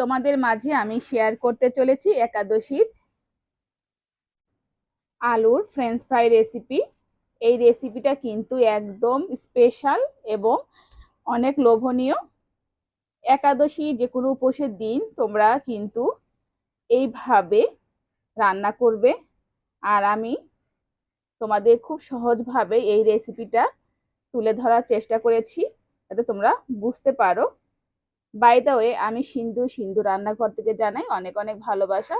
তোমাদের মাঝে আমি শেয়ার করতে চলেছি একাদশীর আলুর ফ্রেঞ্চ ফ্রাই রেসিপি এই রেসিপিটা কিন্তু একদম স্পেশাল এবং অনেক লোভনীয়। একাদশী যে কোনো উপোসের দিন তোমরা কিন্তু এইভাবে রান্না করবে। আর আমি তোমাদের খুব সহজভাবে এই রেসিপিটা তুলে ধরার চেষ্টা করেছি, যাতে তোমরা বুঝতে পারো। বাই দ্য ওয়ে আমি সিন্ধু সিন্ধু রান্নাঘর থেকে জানাই অনেক অনেক ভালোবাসা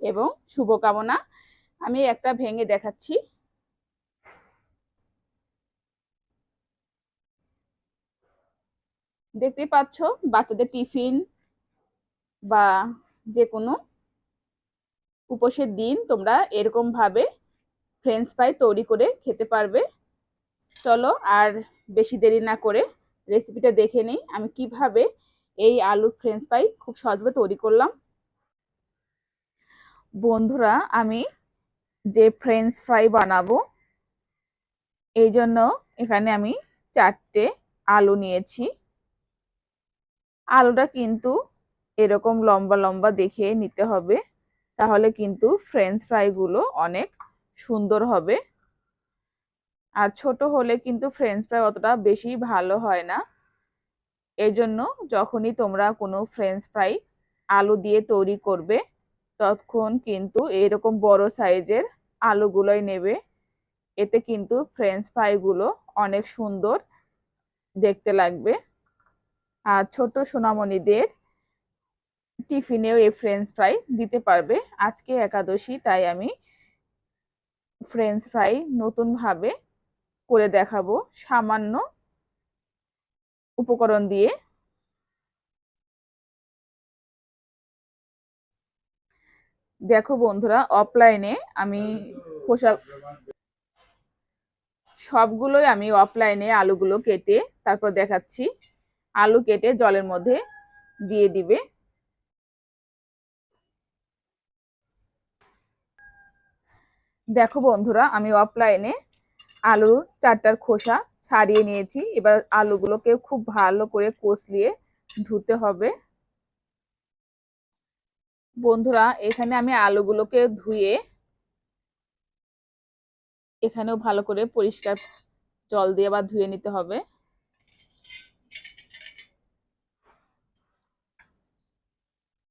এবং শুভকামনা। আমি একটা ভেঙে দেখাচ্ছি। দেখতে পাচ্ছ? বাচ্চাদের টিফিন বা যে কোনো উপোসের দিন তোমরা এরকম ভাবে ফ্রেঞ্চ ফ্রাই তৈরি করে খেতে পারবে। চলো আর বেশি দেরি না করে রেসিপিটা দেখে নিই। আমি কীভাবে এই আলুর ফ্রেঞ্চ ফ্রাই খুব সহজভাবে তৈরি করলাম। বন্ধুরা, আমি যে ফ্রেঞ্চ ফ্রাই বানাবো, এই জন্য এখানে আমি চারটে আলু নিয়েছি। আলুটা কিন্তু এরকম লম্বা লম্বা দেখে নিতে হবে, তাহলে কিন্তু ফ্রেঞ্চ ফ্রাইগুলো অনেক সুন্দর হবে। আর ছোট হলে কিন্তু ফ্রেঞ্চ ফ্রাই অতটা বেশি ভালো হয় না। এই জন্য যখনই তোমরা কোনো ফ্রেঞ্চ ফ্রাই আলু দিয়ে তৈরি করবে, তখন কিন্তু এরকম বড় সাইজের আলুগুলোই নেবে। এতে কিন্তু ফ্রেঞ্চ ফ্রাইগুলো অনেক সুন্দর দেখতে লাগবে। আর ছোট সোনামণিদের টিফিনেও এই ফ্রেঞ্চ ফ্রাই দিতে পারবে। আজকে একাদশী, তাই আমি ফ্রেঞ্চ ফ্রাই নতুনভাবে করে দেখাবো। সামান্য উপকরণ দিয়ে। দেখো বন্ধুরা অফলাইনে আমি পোশাক সবগুলোই আমি অফলাইনে আলুগুলো কেটে তারপর দেখাচ্ছি। আলু কেটে জলের মধ্যে দিয়ে দিবে। দেখো বন্ধুরা, আমি অফলাইনে আলু চারটার খোসা ছাড়িয়ে নিয়েছি। এবার আলুগুলোকে খুব ভালো করে কষলিয়ে ধুতে হবে। বন্ধুরা, এখানে আমি আলুগুলোকে ধুয়ে এখানেও ভালো করে পরিষ্কার জল দিয়ে আবার ধুয়ে নিতে হবে।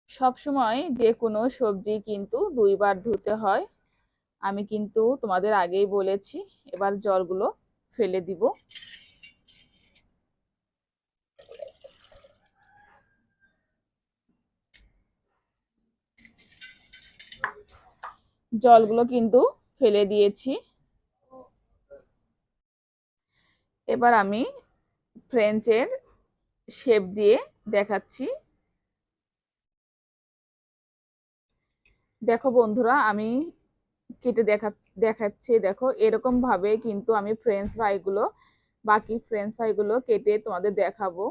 সব সময় যে কোনো সবজি কিন্তু দুইবার ধুতে হয়। আমি কিন্তু তোমাদের আগেই বলেছি, এবার জলগুলো ফেলে দিব। জলগুলো কিন্তু ফেলে দিয়েছি। এবার আমি ফ্রেঞ্চের শেপ দিয়ে দেখাচ্ছি। দেখো বন্ধুরা, আমি কেটে দেখা, দেখাচ্ছি। দেখো, এরকম ভাবে কিন্তু আমি ফ্রেঞ্চ ফ্রাইগুলো বাকি ফ্রেঞ্চ ফ্রাইগুলো কেটে তোমাদের দেখাবো।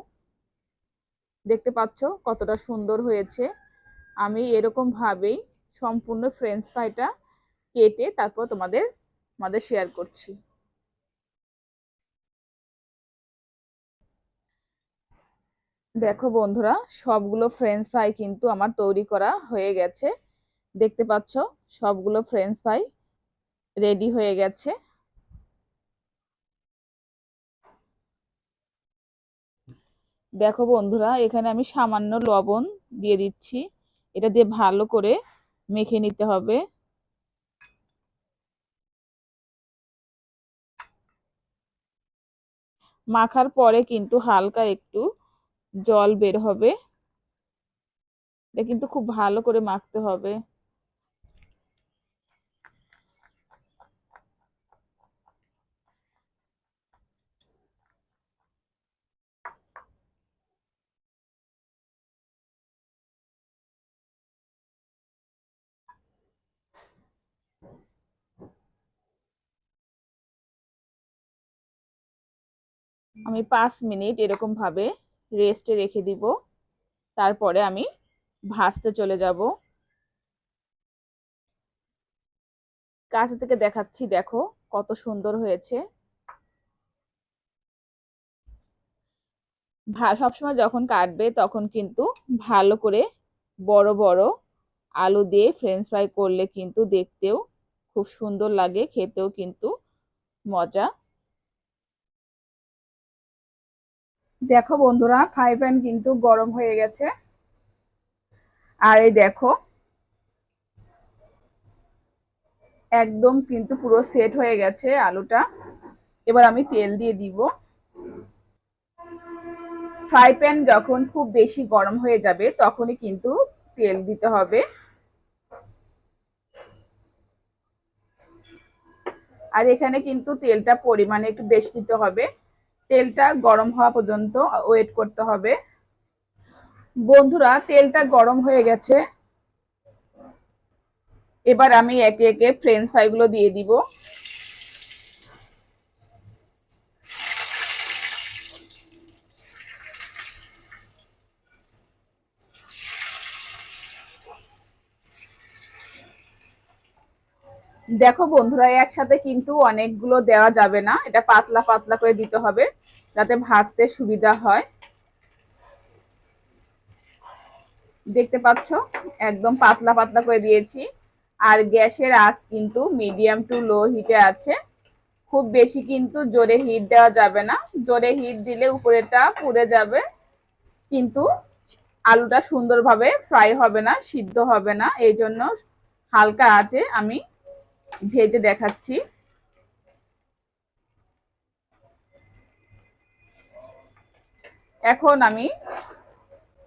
দেখতে পাচ্ছ কতটা সুন্দর হয়েছে? আমি এরকম ভাবেই সম্পূর্ণ ফ্রেঞ্চ ফ্রাইটা কেটে তারপর তোমাদের তোমাদের শেয়ার করছি। দেখো বন্ধুরা, সবগুলো ফ্রেঞ্চ ফ্রাই কিন্তু আমার তৈরি করা হয়ে গেছে। দেখতে পাচ্ছ সবগুলো ফ্রেঞ্চ ফ্রাই রেডি হয়ে গেছে। দেখো বন্ধুরা, এখানে আমি সামান্য লবণ দিয়ে দিচ্ছি। এটা দিয়ে ভালো করে মেখে নিতে হবে। মাখার পরে কিন্তু হালকা একটু জল বের হবে। এটা কিন্তু খুব ভালো করে মাখতে হবে। আমি পাঁচ মিনিট এরকম ভাবে রেস্টে রেখে দিব। তারপরে আমি ভাজতে চলে যাব। কাছে থেকে দেখাচ্ছি, দেখো কত সুন্দর হয়েছে। সবসময় যখন কাটবে তখন কিন্তু ভালো করে বড় বড় আলু দিয়ে ফ্রেঞ্চ ফ্রাই করলে কিন্তু দেখতেও খুব সুন্দর লাগে, খেতেও কিন্তু মজা। দেখো বন্ধুরা ফ্রাই প্যান কিন্তু গরম হয়ে গেছে। আর এই দেখো, একদম কিন্তু পুরো সেট হয়ে গেছে আলুটা। এবার আমি তেল দিয়ে দিব। ফ্রাই প্যান যখন খুব বেশি গরম হয়ে যাবে, তখনই কিন্তু তেল দিতে হবে। আর এখানে কিন্তু তেলটা পরিমাণে একটু বেশি দিতে হবে। তেলটা গরম হওয়া পর্যন্ত ওয়েট করতে হবে। বন্ধুরা, তেলটা গরম হয়ে গেছে। এবার আমি একে একে ফ্রেঞ্চ ফ্রাইগুলো দিয়ে দিব। দেখো বন্ধুরা, একসাথে কিন্তু অনেকগুলো দেওয়া যাবে না। এটা পাতলা পাতলা করে দিতে হবে। যাতে ভাজতে সুবিধা হয়। দেখতে পাচ্ছ, একদম পাতলা পাতলা করে দিয়েছি। আর গ্যাসের আঁচ কিন্তু মিডিয়াম টু লো হিটে আছে। খুব বেশি কিন্তু জোরে হিট দেওয়া যাবে না। জোরে হিট দিলে উপরেটা পুড়ে যাবে। কিন্তু আলুটা সুন্দরভাবে ফ্রাই হবে না, সিদ্ধ হবে না। এই জন্য হালকা আছে আমি ভেজে দেখাচ্ছি। এখন আমি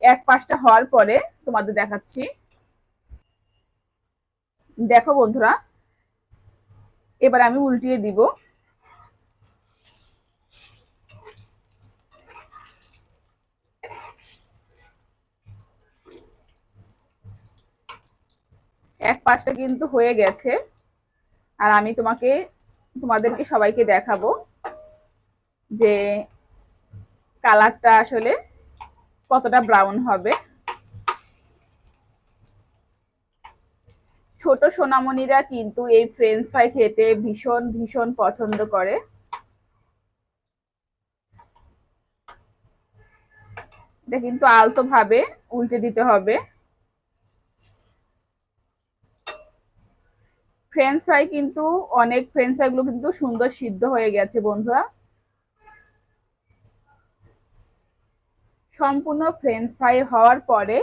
এক পাশটা হওয়ার পরে তোমাদের দেখাচ্ছি। দেখো বন্ধুরা, এবার আমি উল্টিয়ে দিব। এক পাশটা কিন্তু হয়ে গেছে, আর আমি তোমাকে, তোমাদেরকে সবাইকে দেখাবো যে কালারটা আসলে কতটা ব্রাউন হবে। ছোট সোনামণিরা কিন্তু এই ফ্রেঞ্চ ফ্রাই খেতে ভীষণ ভীষণ পছন্দ করে। এটা কিন্তু আলতো ভাবে উল্টে দিতে হবে। ফ্রেঞ্চ ফ্রাই কিন্তু অনেক ফ্রেঞ্চ ফ্রাই গুলো কিন্তু সুন্দর সিদ্ধ হয়ে গেছে বন্ধুরা। সম্পূর্ণ ফ্রেঞ্চ ফ্রাই হওয়ার পরে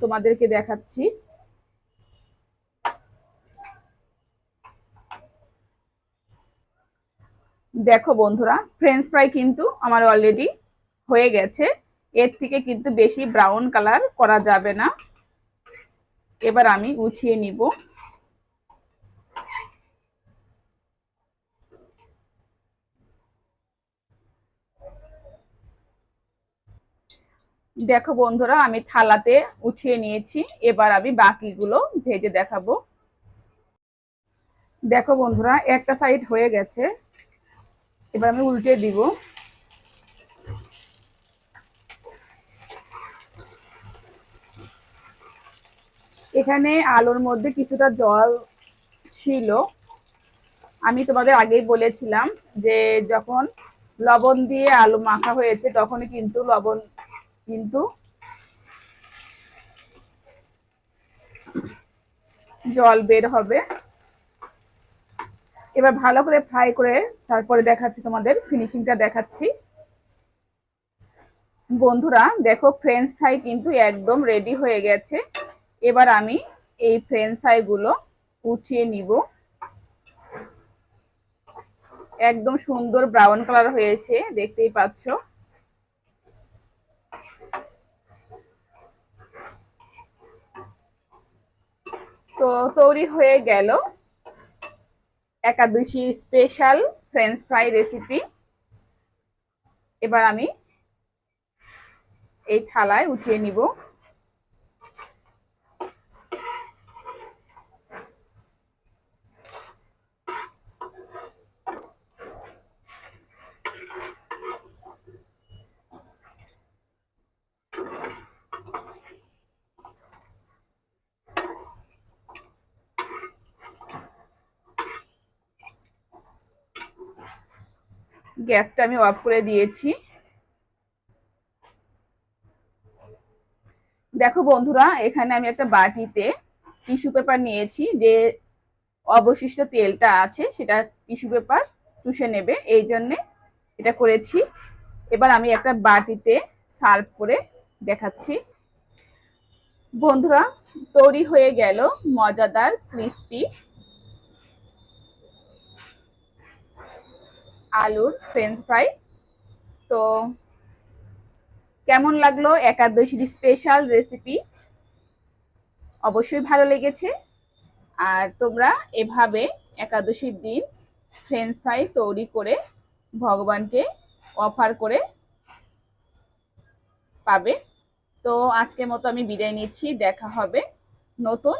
তোমাদেরকে দেখাচ্ছি। দেখো বন্ধুরা ফ্রেঞ্চ ফ্রাই কিন্তু আমার অলরেডি হয়ে গেছে। এর থেকে কিন্তু বেশি ব্রাউন কালার করা যাবে না। এবার আমি উঠিয়ে নিব। দেখো বন্ধুরা, আমি থালাতে উঠিয়ে নিয়েছি। এবার আমি বাকিগুলো ভেজে দেখাবো। দেখো বন্ধুরা, একটা সাইড হয়ে গেছে। এবার আমি উল্টে দিব। এখানে আলুর মধ্যে কিছুটা জল ছিল। আমি তোমাদের আগেই বলেছিলাম যে যখন লবণ দিয়ে আলু মাখা হয়েছে, তখনই কিন্তু লবণ কিন্তু জল বের হবে। এবার ভালো করে ফ্রাই করে তারপরে দেখাচ্ছি তোমাদের, ফিনিশিংটা দেখাচ্ছি। বন্ধুরা, দেখো ফ্রেঞ্চ ফ্রাই কিন্তু একদম রেডি হয়ে গেছে। এবার আমি এই ফ্রেঞ্চ ফ্রাইগুলো উঠিয়ে নিব। একদম সুন্দর ব্রাউন কালার হয়েছে, দেখতেই পাচ্ছ। তো তৈরি হয়ে গেল Ekadashi special french fry recipe এবার আমি এই থালায় উঠিয়ে নিব। গ্যাসটা আমি অফ করে দিয়েছি। দেখো বন্ধুরা, এখানে আমি একটা বাটিতে টিস্যু পেপার নিয়েছি, যে অবশিষ্ট তেলটা আছে সেটা টিস্যু পেপার চুষে নেবে, এই জন্যে এটা করেছি। এবার আমি একটা বাটিতে সার্ভ করে দেখাচ্ছি। বন্ধুরা, তৈরি হয়ে গেল মজাদার ক্রিস্পি আলুর ফ্রেঞ্চ ফ্রাই তো কেমন লাগল একাদশীর স্পেশাল রেসিপি অবশ্যই ভালো লেগেছে। আর তোমরা এভাবে একাদশীর দিন ফ্রেঞ্চ ফ্রাই তৈরি করে ভগবানকে অফার করে পাবে। তো আজকের মতো আমি বিদায় নিচ্ছি, দেখা হবে নতুন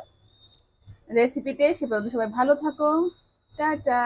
রেসিপিতে সে পর্যন্ত সবাই ভালো থাকো। টাটা।